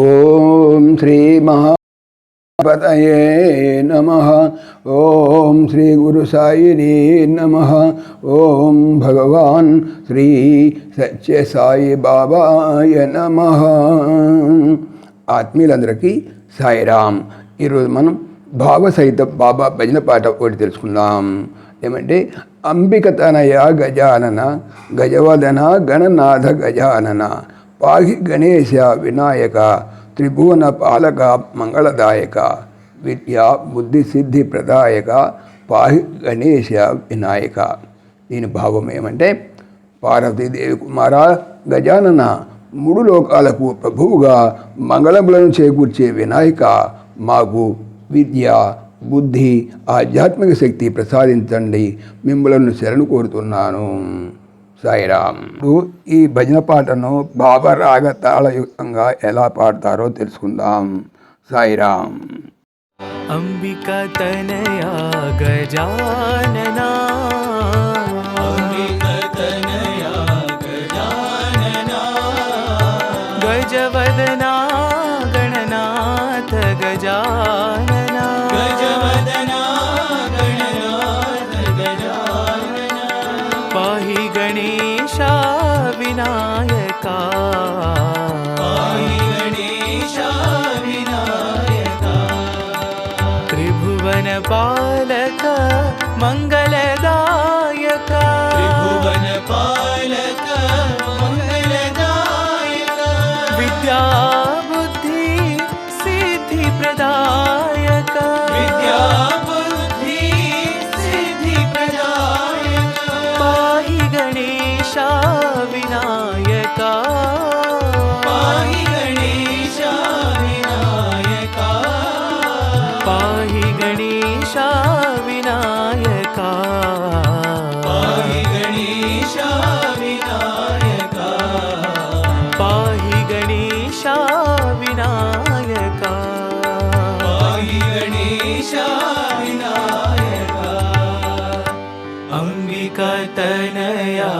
ఓం శ్రీ మహాపతయే నమ. ఓం శ్రీ గురు సాయినే నమ. ఓం భగవాన్ శ్రీ సత్య సాయి బాబాయ నమ. ఆత్మీయులందరికీ సాయిరామ్. ఈరోజు మనం భావ సహిత బాబా భజన పాట ఒకటి తెలుసుకుందాం. ఏమంటే అంబిక తనయ గజానన గజవదన గణనాథ గజానన పాహి గణేశ వినాయక త్రిభువన పాలక మంగళదాయక విద్య బుద్ధి సిద్ధి ప్రదాయక పాహి గణేశ వినాయక. దీని భావం ఏమంటే పార్వతీదేవి కుమార గజానన మూడు లోకాలకు ప్రభువుగా మంగళములను చేకూర్చే వినాయక మాకు విద్య బుద్ధి ఆధ్యాత్మిక శక్తి ప్రసాదించండి. మిమ్మలను శరణు కోరుతున్నాను. సాయిరామ్. ఈ భజన పాటను రాగ తాళయుక్తంగా ఎలా పాడతారో తెలుసుకుందాం. సాయిరామ్. అంబిక అంబిక గజవదనా. विनायका पाहि गणेशा विनायका त्रिभुवन पालक मङ्गलदायक गणेशा विनायका आयि गणेशा विनायका अम्बिका तनया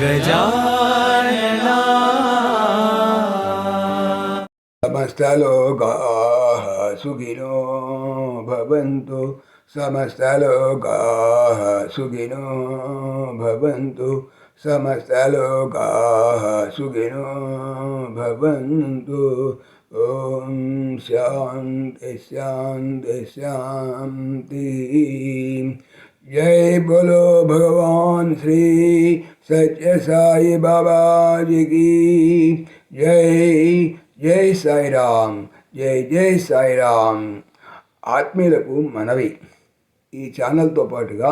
गजानना समस्तलोकाः सुखिनो भवन्तु समस्तलोकाः सुखिनो भवन्तु సమస్తలోకాः సుఖినో భవంతు ఓం శాంతి శాంతి శాంతి जय बोलो भगवान श्री सत्य साई बाबा जी की जय జై సాయిరామ్ జై జై సాయిరామ్ ఆత్మీయులకు మనవి ఈ ఛానల్తో పాటుగా